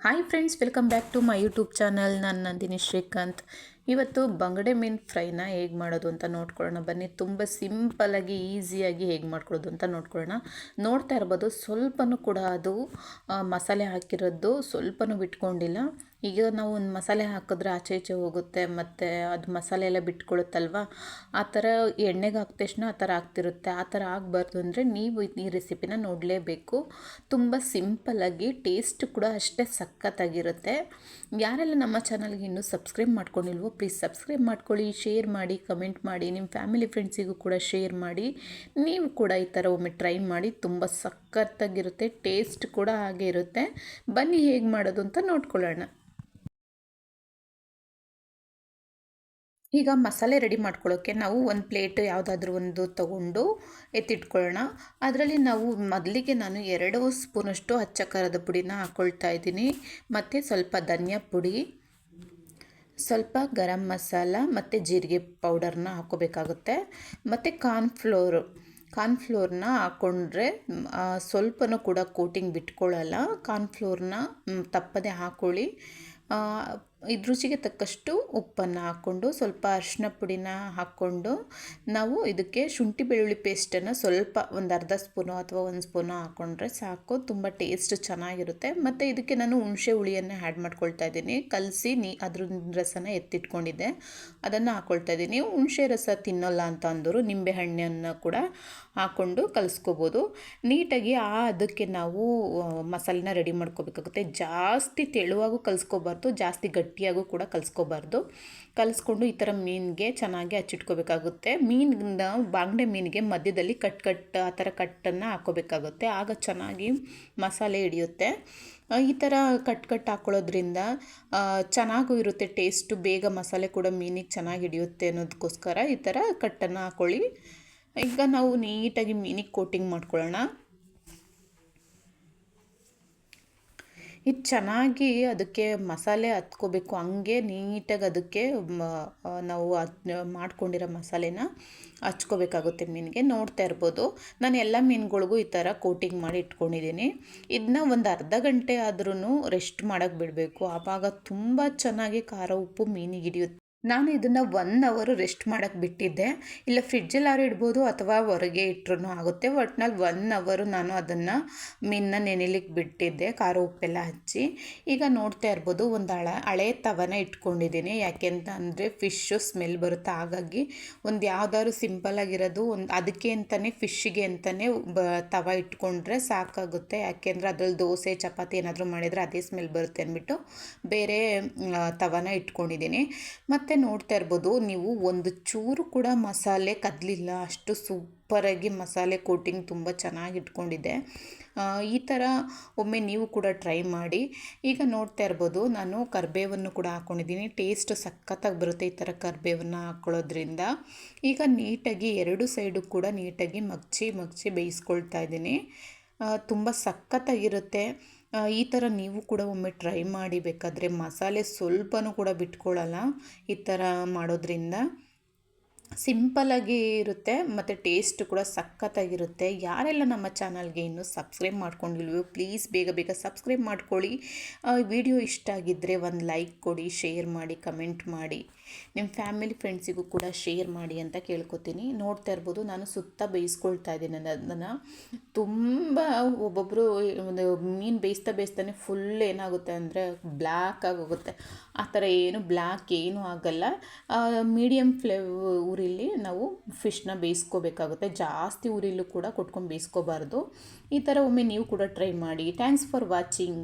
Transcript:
hi friends welcome back to my YouTube channel ನಾನು ನಂದಿನಿ ಶ್ರೀಕಾಂತ್ ಇವತ್ತು ಬಂಗಡೆ ಮೀನು ಫ್ರೈನ ಹೇಗೆ ಮಾಡೋದು ಅಂತ ನೋಡ್ಕೊಳ್ಳೋಣ. ಬನ್ನಿ, ತುಂಬ ಸಿಂಪಲಾಗಿ ಈಸಿಯಾಗಿ ಹೇಗೆ ಮಾಡ್ಕೊಳ್ಳೋದು ಅಂತ ನೋಡ್ಕೊಳ್ಳೋಣ. ನೋಡ್ತಾ ಇರ್ಬೋದು, ಸ್ವಲ್ಪನೂ ಕೂಡ ಅದು ಮಸಾಲೆ ಹಾಕಿರೋದು ಸ್ವಲ್ಪನೂ ಬಿಟ್ಕೊಂಡಿಲ್ಲ. ಈಗ ನಾವು ಒಂದು ಮಸಾಲೆ ಹಾಕಿದ್ರೆ ಆಚೆ ಈಚೆ ಹೋಗುತ್ತೆ, ಮತ್ತು ಅದು ಮಸಾಲೆ ಎಲ್ಲ ಬಿಟ್ಕೊಳ್ಳುತ್ತಲ್ವ? ಆ ಥರ ಎಣ್ಣೆಗೆ ಹಾಕಿದ ತಕ್ಷಣ ಆ ಥರ ಆಗ್ತಿರುತ್ತೆ. ಆ ಥರ ಆಗಬಾರ್ದು ಅಂದರೆ ನೀವು ಈ ರೆಸಿಪಿನ ನೋಡಲೇಬೇಕು. ತುಂಬ ಸಿಂಪಲ್ಲಾಗಿ ಟೇಸ್ಟ್ ಕೂಡ ಅಷ್ಟೇ ಸಖತ್ತಾಗಿರುತ್ತೆ. ಯಾರೆಲ್ಲ ನಮ್ಮ ಚಾನಲ್ಗೆ ಇನ್ನೂ ಸಬ್ಸ್ಕ್ರೈಬ್ ಮಾಡ್ಕೊಂಡಿಲ್ವೋ ಪ್ಲೀಸ್ ಸಬ್ಸ್ಕ್ರೈಬ್ ಮಾಡ್ಕೊಳ್ಳಿ ಶೇರ್ ಮಾಡಿ ಕಮೆಂಟ್ ಮಾಡಿ ನಿಮ್ಮ ಫ್ಯಾಮಿಲಿ ಫ್ರೆಂಡ್ಸಿಗೂ ಕೂಡ ಶೇರ್ ಮಾಡಿ. ನೀವು ಕೂಡ ಈ ಥರ ಒಮ್ಮೆ ಟ್ರೈ ಮಾಡಿ, ತುಂಬ ಸಖತ್ತಾಗಿರುತ್ತೆ ಟೇಸ್ಟ್ ಕೂಡ ಹಾಗೆ ಇರುತ್ತೆ. ಬನ್ನಿ ಹೇಗೆ ಮಾಡೋದು ಅಂತ ನೋಡ್ಕೊಳ್ಳೋಣ. ಈಗ ಮಸಾಲೆ ರೆಡಿ ಮಾಡ್ಕೊಳ್ಳೋಕ್ಕೆ ನಾವು ಒಂದು ಪ್ಲೇಟ್ ಯಾವುದಾದ್ರೂ ಒಂದು ತಗೊಂಡು ಎತ್ತಿಟ್ಕೊಳ್ಳೋಣ. ಅದರಲ್ಲಿ ನಾವು ಮೊದಲಿಗೆ ನಾನು ಎರಡು ಸ್ಪೂನಷ್ಟು ಅಚ್ಚ ಖಾರದ ಪುಡಿನ ಹಾಕ್ಕೊಳ್ತಾ ಇದ್ದೀನಿ. ಮತ್ತು ಸ್ವಲ್ಪ ಧನಿಯಾ ಪುಡಿ ಸ್ವಲ್ಪ ಗರಂ ಮಸಾಲ ಮತ್ತು ಜೀರಿಗೆ ಪೌಡರ್ನ ಹಾಕ್ಕೋಬೇಕಾಗುತ್ತೆ. ಮತ್ತು ಕಾರ್ನ್ಫ್ಲೋರು, ಕಾರ್ನ್ಫ್ಲೋರ್ನ ಹಾಕ್ಕೊಂಡ್ರೆ ಸ್ವಲ್ಪನೂ ಕೂಡ ಕೋಟಿಂಗ್ ಬಿಟ್ಕೊಳ್ಳಲ್ಲ ಕಾರ್ನ್ಫ್ಲೋರ್ನ ತಪ್ಪದೆ ಹಾಕ್ಕೊಳ್ಳಿ ಇದು ರುಚಿಗೆ ತಕ್ಕಷ್ಟು ಉಪ್ಪನ್ನು ಹಾಕ್ಕೊಂಡು ಸ್ವಲ್ಪ ಅರಿಶಿನ ಪುಡಿನ ಹಾಕ್ಕೊಂಡು ನಾವು ಇದಕ್ಕೆ ಶುಂಠಿ ಬೆಳ್ಳುಳ್ಳಿ ಪೇಸ್ಟನ್ನು ಸ್ವಲ್ಪ ಒಂದು ಅರ್ಧ ಸ್ಪೂನು ಅಥವಾ ಒಂದು ಸ್ಪೂನು ಹಾಕ್ಕೊಂಡ್ರೆ ಸಾಕು. ತುಂಬ ಟೇಸ್ಟ್ ಚೆನ್ನಾಗಿರುತ್ತೆ. ಮತ್ತು ಇದಕ್ಕೆ ನಾನು ಹುಣಸೆ ಹುಳಿಯನ್ನು ಆ್ಯಡ್ ಮಾಡ್ಕೊಳ್ತಾ ಇದ್ದೀನಿ. ಕಲಸಿ ನೀ ಅದ್ರ ರಸನ ಎತ್ತಿಟ್ಕೊಂಡಿದ್ದೆ. ಅದನ್ನು ಹಾಕ್ಕೊಳ್ತಾ ಇದ್ದೀನಿ. ಹುಣಸೆ ರಸ ತಿನ್ನೋಲ್ಲ ಅಂತ ಅಂದರು. ನಿಂಬೆ ಹಣ್ಣನ್ನು ಕೂಡ ಹಾಕ್ಕೊಂಡು ಕಲಿಸ್ಕೋಬೋದು. ನೀಟಾಗಿ ಆ ಅದಕ್ಕೆ ನಾವು ಮಸಾಲೆನ ರೆಡಿ ಮಾಡ್ಕೋಬೇಕಾಗುತ್ತೆ. ಜಾಸ್ತಿ ತೆಳುವಾಗೂ ಕಲಿಸ್ಕೋಬಾರ್ದು. ಜಾಸ್ತಿ ಗಟ್ಟಿಯಾಗೂ ಕೂಡ ಕಲಿಸ್ಕೋಬಾರ್ದು. ಕಲಿಸ್ಕೊಂಡು ಈ ಥರ ಮೀನಿಗೆ ಚೆನ್ನಾಗಿ ಹಚ್ಚಿಟ್ಕೋಬೇಕಾಗುತ್ತೆ ಮೀನಿಂದ ಬಾಂಗ್ಡೆ ಮೀನಿಗೆ ಮಧ್ಯದಲ್ಲಿ ಕಟ್ ಕಟ್, ಆ ಥರ ಕಟ್ಟನ್ನು ಹಾಕೋಬೇಕಾಗುತ್ತೆ ಆಗ ಚೆನ್ನಾಗಿ ಮಸಾಲೆ ಹಿಡಿಯುತ್ತೆ. ಈ ಥರ ಕಟ್ ಕಟ್ ಹಾಕ್ಕೊಳ್ಳೋದ್ರಿಂದ ಚೆನ್ನಾಗೂ ಇರುತ್ತೆ ಟೇಸ್ಟು. ಬೇಗ ಮಸಾಲೆ ಕೂಡ ಮೀನಿಗೆ ಚೆನ್ನಾಗಿ ಹಿಡಿಯುತ್ತೆ ಅನ್ನೋದಕ್ಕೋಸ್ಕರ ಈ ಥರ ಕಟ್ಟನ್ನು ಹಾಕ್ಕೊಳ್ಳಿ. ಈಗ ನಾವು ನೀಟಾಗಿ ಮೀನಿಗೆ ಕೋಟಿಂಗ್ ಮಾಡ್ಕೊಳ್ಳೋಣ. ಇದು ಚೆನ್ನಾಗಿ ಅದಕ್ಕೆ ಮಸಾಲೆ ಹತ್ಕೋಬೇಕು. ಹಂಗೆ ನೀಟಾಗಿ ಅದಕ್ಕೆ ನಾವು ಅದು ಮಾಡ್ಕೊಂಡಿರೋ ಮಸಾಲೆನ ಹಚ್ಕೋಬೇಕಾಗುತ್ತೆ ಮೀನಿಗೆ. ನೋಡ್ತಾ ಇರ್ಬೋದು. ನಾನು ಎಲ್ಲ ಮೀನುಗಳಿಗೂ ಈ ಥರ ಕೋಟಿಂಗ್ ಮಾಡಿ ಇಟ್ಕೊಂಡಿದ್ದೀನಿ. ಇದನ್ನ ಒಂದು ಅರ್ಧ ಗಂಟೆ ಆದ್ರೂ ರೆಸ್ಟ್ ಮಾಡೋಕ್ಕೆ ಬಿಡಬೇಕು. ಆವಾಗ ತುಂಬ ಚೆನ್ನಾಗಿ ಖಾರ ಉಪ್ಪು ಮೀನಿಗೆ ಹಿಡಿಯುತ್ತೆ. ನಾನು ಇದನ್ನು ಒನ್ ಅವರು ರೆಸ್ಟ್ ಮಾಡೋಕ್ಕೆ ಬಿಟ್ಟಿದ್ದೆ. ಇಲ್ಲ ಫ್ರಿಡ್ಜಲ್ಲಾರು ಇಡ್ಬೋದು ಅಥವಾ ಹೊರಗೆ ಇಟ್ಟರು ಆಗುತ್ತೆ. ಒಟ್ನಲ್ಲಿ ಒನ್ ಅವರು ನಾನು ಅದನ್ನು ಮೀನನ್ನ ನೆನಿಲಿಕ್ಕೆ ಬಿಟ್ಟಿದ್ದೆ, ಖಾರ ಉಪ್ಪೆಲ್ಲ ಹಚ್ಚಿ. ಈಗ ನೋಡ್ತಾ ಇರ್ಬೋದು, ಒಂದು ಹಳ ಹಳೆ ತವನ ಇಟ್ಕೊಂಡಿದ್ದೀನಿ. ಯಾಕೆಂತ ಅಂದರೆ ಫಿಶ್ಶು ಸ್ಮೆಲ್ ಬರುತ್ತೆ. ಹಾಗಾಗಿ ಒಂದು ಯಾವ್ದಾದ್ರು ಸಿಂಪಲಾಗಿರೋದು ಒಂದು, ಅದಕ್ಕೆ ಅಂತಲೇ ಫಿಶ್ಶಿಗೆ ಅಂತಲೇ ಬ, ತವ ಇಟ್ಕೊಂಡ್ರೆ ಸಾಕಾಗುತ್ತೆ. ಯಾಕೆಂದರೆ ಅದ್ರಲ್ಲಿ ದೋಸೆ, ಚಪಾತಿ ಏನಾದರೂ ಮಾಡಿದರೆ ಅದೇ ಸ್ಮೆಲ್ ಬರುತ್ತೆ ಅಂದ್ಬಿಟ್ಟು ಬೇರೆ ತವನ ಇಟ್ಕೊಂಡಿದ್ದೀನಿ. ಮತ್ತು ನೋಡ್ತಾ ಇರ್ಬೋದು, ನೀವು ಒಂದು ಚೂರು ಕೂಡ ಮಸಾಲೆ ಕದಲಿಲ್ಲ, ಅಷ್ಟು ಸೂಪರಾಗಿ ಮಸಾಲೆ ಕೋಟಿಂಗ್ ತುಂಬ ಚೆನ್ನಾಗಿ ಇಟ್ಕೊಂಡಿದ್ದೆ. ಈ ಥರ ಒಮ್ಮೆ ನೀವು ಕೂಡ ಟ್ರೈ ಮಾಡಿ. ಈಗ ನೋಡ್ತಾ ಇರ್ಬೋದು, ನಾನು ಕರಿಬೇವನ್ನು ಕೂಡ ಹಾಕ್ಕೊಂಡಿದ್ದೀನಿ ಟೇಸ್ಟ್ ಸಖತ್ತಾಗಿ ಬರುತ್ತೆ ಈ ಥರ ಕರಿಬೇವನ್ನು ಹಾಕ್ಕೊಳ್ಳೋದ್ರಿಂದ ಈಗ ನೀಟಾಗಿ ಎರಡು ಸೈಡು ಕೂಡ ನೀಟಾಗಿ ಮಗ್ಚಿ ಮಗ್ಚಿ ಬೇಯಿಸ್ಕೊಳ್ತಾ ಇದ್ದೀನಿ. ತುಂಬ ಸಖತ್ತಾಗಿರುತ್ತೆ ಈ ಥರ ನೀವು ಕೂಡ ಒಮ್ಮೆ ಟ್ರೈ ಮಾಡಿ ಬೇಕಾದರೆ ಮಸಾಲೆ ಸ್ವಲ್ಪನೂ ಕೂಡ ಬಿಟ್ಕೊಳ್ಳಲ್ಲ ಈ ಥರ ಮಾಡೋದ್ರಿಂದ. ಸಿಂಪಲಾಗಿ ಇರುತ್ತೆ, ಮತ್ತು ಟೇಸ್ಟ್ ಕೂಡ ಸಖತ್ತಾಗಿರುತ್ತೆ. ಯಾರೆಲ್ಲ ನಮ್ಮ ಚಾನಲ್ಗೆ ಇನ್ನೂ ಸಬ್ಸ್ಕ್ರೈಬ್ ಮಾಡ್ಕೊಂಡಿಲ್ವೋ, ಪ್ಲೀಸ್ ಬೇಗ ಬೇಗ ಸಬ್ಸ್ಕ್ರೈಬ್ ಮಾಡ್ಕೊಳ್ಳಿ. ವಿಡಿಯೋ ಇಷ್ಟ ಆಗಿದ್ದರೆ ಒಂದು ಲೈಕ್ ಕೊಡಿ, ಶೇರ್ ಮಾಡಿ, ಕಮೆಂಟ್ ಮಾಡಿ. ನಿಮ್ಮ ಫ್ಯಾಮಿಲಿ ಫ್ರೆಂಡ್ಸಿಗೂ ಕೂಡ ಶೇರ್ ಮಾಡಿ ಅಂತ ಕೇಳ್ಕೊತೀನಿ. ನೋಡ್ತಾ ಇರ್ಬೋದು, ನಾನು ಸುತ್ತ ಬೇಯಿಸ್ಕೊಳ್ತಾ ಇದ್ದೀನಿ ಅದನ್ನು. ತುಂಬ ಒಬ್ಬೊಬ್ಬರು ಒಂದು ಮೀನು ಬೇಯಿಸ್ತಾ ಬೇಯಿಸ್ತಾನೆ ಫುಲ್ ಏನಾಗುತ್ತೆ ಅಂದರೆ ಬ್ಲ್ಯಾಕ್ ಆಗೋಗುತ್ತೆ. ಆ ಥರ ಏನು ಬ್ಲ್ಯಾಕ್ ಏನೂ ಆಗಲ್ಲ. ಮೀಡಿಯಮ್ ಫ್ಲೇ ಊರಿಲಿ ನಾವು ಫಿಶ್ನ ಬೇಯಿಸ್ಕೋಬೇಕಾಗುತ್ತೆ. ಜಾಸ್ತಿ ಊರಿಲ್ಲೂ ಕೂಡ ಕೊಟ್ಕೊಂಡು ಬೇಯಿಸ್ಕೋಬಾರ್ದು. ಈ ಥರ ಒಮ್ಮೆ ನೀವು ಕೂಡ ಟ್ರೈ ಮಾಡಿ. Thanks for watching.